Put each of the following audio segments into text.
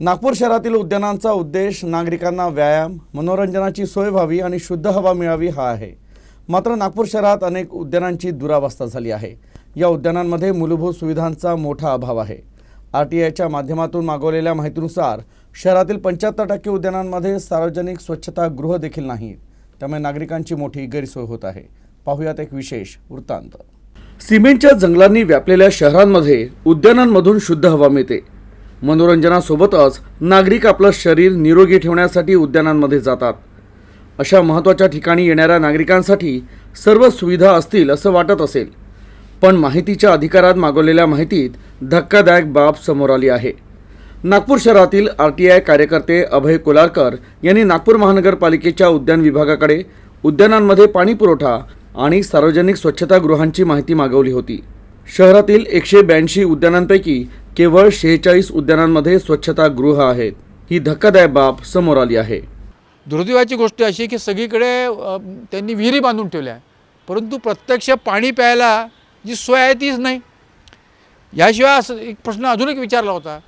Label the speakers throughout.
Speaker 1: नागपूर शहरातील उद्यानांचा उद्देश नागरिकांना व्यायाम मनोरंजनाची सोय व्हावी आणि शुद्ध हवा मिळावी हा आहे. मात्र नागपूर शहरात अनेक उद्यानांची दुरावस्था झाली आहे. या उद्यानांमध्ये मूलभूत सुविधांचा मोठा अभाव आहे. आर टी आयच्या माध्यमातून मागवलेल्या माहितीनुसार शहरातील पंच्याहत्तर टक्के उद्यानांमध्ये सार्वजनिक स्वच्छतागृह देखील नाहीत. त्यामुळे नागरिकांची मोठी गैरसोय होत आहे. पाहुयात एक विशेष वृत्तांत. सिमेंटच्या जंगलांनी व्यापलेल्या शहरांमध्ये उद्यानांमधून शुद्ध हवा मिळते. मनोरंजनासोबतच नागरिक आपलं शरीर निरोगी ठेवण्यासाठी उद्यानांमध्ये जातात. अशा महत्त्वाच्या ठिकाणी येणाऱ्या नागरिकांसाठी सर्व सुविधा असतील असं वाटत असेल. पण माहितीच्या अधिकारात मागवलेल्या माहितीत धक्कादायक बाब समोर आली आहे. नागपूर शहरातील आर टी आय कार्यकर्ते अभय कोलारकर यांनी नागपूर महानगरपालिकेच्या उद्यान विभागाकडे उद्यानांमध्ये पाणी पुरवठा आणि सार्वजनिक स्वच्छतागृहांची माहिती मागवली होती. शहरातील एकशे ब्याऐंशी उद्यानांपैकी केवळ शेहेचाळीस उद्यानांमध्ये स्वच्छतागृह आहेत. ही धक्कादायक बाब समोर आली आहे.
Speaker 2: दुर्दैवाची गोष्ट अशी की सगळीकडे त्यांनी विहिरी बांधून ठेवल्या आहे परंतु प्रत्यक्ष पाणी प्यायला जी सोय आहे तीच नाही. याशिवाय असं एक प्रश्न अजून एक विचारला होता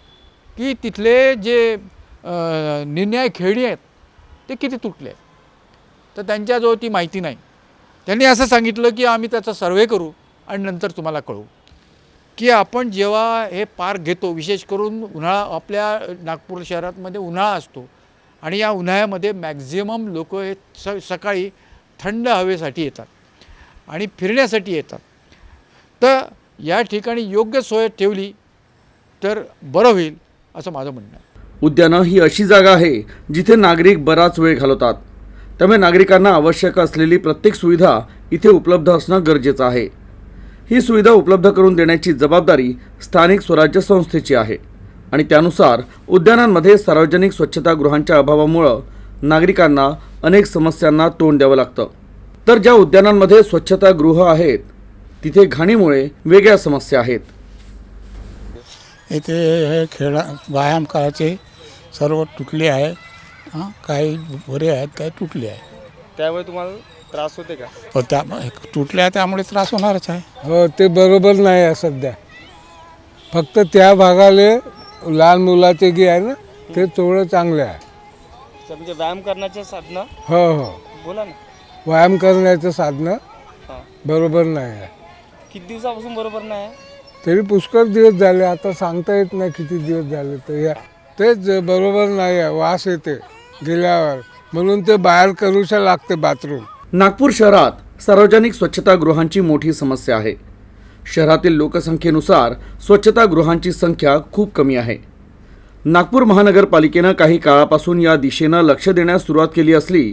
Speaker 2: की तिथले जे निर्णय खेळणी आहेत ते किती तुटले आहेत? तर त्यांच्याजवळ ती माहिती नाही. त्यांनी असं सांगितलं की आम्ही त्याचा सर्वे करू आणि नंतर तुम्हाला कळवू. की आपण जेव्हा हे पार्क घेतो विशेष करून उन्हाळा आपल्या नागपूर शहरामध्ये उन्हाळा असतो आणि या उन्हाळ्यामध्ये मॅक्झिमम लोक हे स सकाळी थंड हवेसाठी येतात आणि फिरण्यासाठी येतात. तर या ठिकाणी योग्य सोय ठेवली तर बरं होईल असं माझं म्हणणं आहे.
Speaker 1: उद्यानं ही अशी जागा आहे जिथे नागरिक बराच वेळ घालवतात. त्यामुळे नागरिकांना आवश्यक असलेली प्रत्येक सुविधा इथे उपलब्ध असणं गरजेचं आहे. ही सुविधा उपलब्ध करून देण्याची जबाबदारी स्थानिक स्वराज्य संस्थेची आहे. आणि त्यानुसार उद्यानांमध्ये सार्वजनिक स्वच्छतागृहांच्या अभावामुळं नागरिकांना अनेक समस्यांना तोंड द्यावं लागतं. तर ज्या उद्यानांमध्ये स्वच्छतागृह आहेत तिथे घाणीमुळे वेगळ्या समस्या आहेत.
Speaker 3: इथे हे खेळा व्यायाम करायचे सर्व तुटले आहे. हां काही बरे आहेत काही तुटले आहे
Speaker 4: त्यामुळे तुम्हाला त्रास होते का?
Speaker 3: त्या तुटले आहे त्यामुळे त्रास होणारच आहे.
Speaker 5: हो ते बरोबर नाही आहे सध्या. फक्त त्या भागाले लहान मुलाचे जे आहे ना ते थोडं चांगले आहे.
Speaker 4: म्हणजे व्यायाम करण्याचे साधनं?
Speaker 5: हो हो.
Speaker 4: बोला ना.
Speaker 5: व्यायाम करण्याचं साधनं
Speaker 4: हां.
Speaker 5: बरोबर नाही आहे.
Speaker 4: किती दिवसापासून बरोबर नाही आहे?
Speaker 5: तरी पुष्कळ दिवस झाले आता सांगता येत नाही किती दिवस झाले तर या तेच बरोबर नाही आहे वास येते गेल्यावर. म्हणून ते बाहेर करूशा लागते बाथरूम.
Speaker 1: नागपूर शहरात सार्वजनिक स्वच्छतागृहांची मोठी समस्या आहे. शहरातील लोकसंख्येनुसार स्वच्छतागृहांची संख्या खूप कमी आहे. नागपूर महानगरपालिकेनं काही काळापासून या दिशेनं लक्ष देण्यास सुरुवात केली असली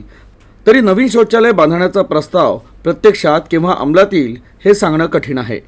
Speaker 1: तरी नवीन शौचालय बांधण्याचा प्रस्ताव प्रत्यक्षात केव्हा अंमलात येईल हे सांगणं कठीण आहे.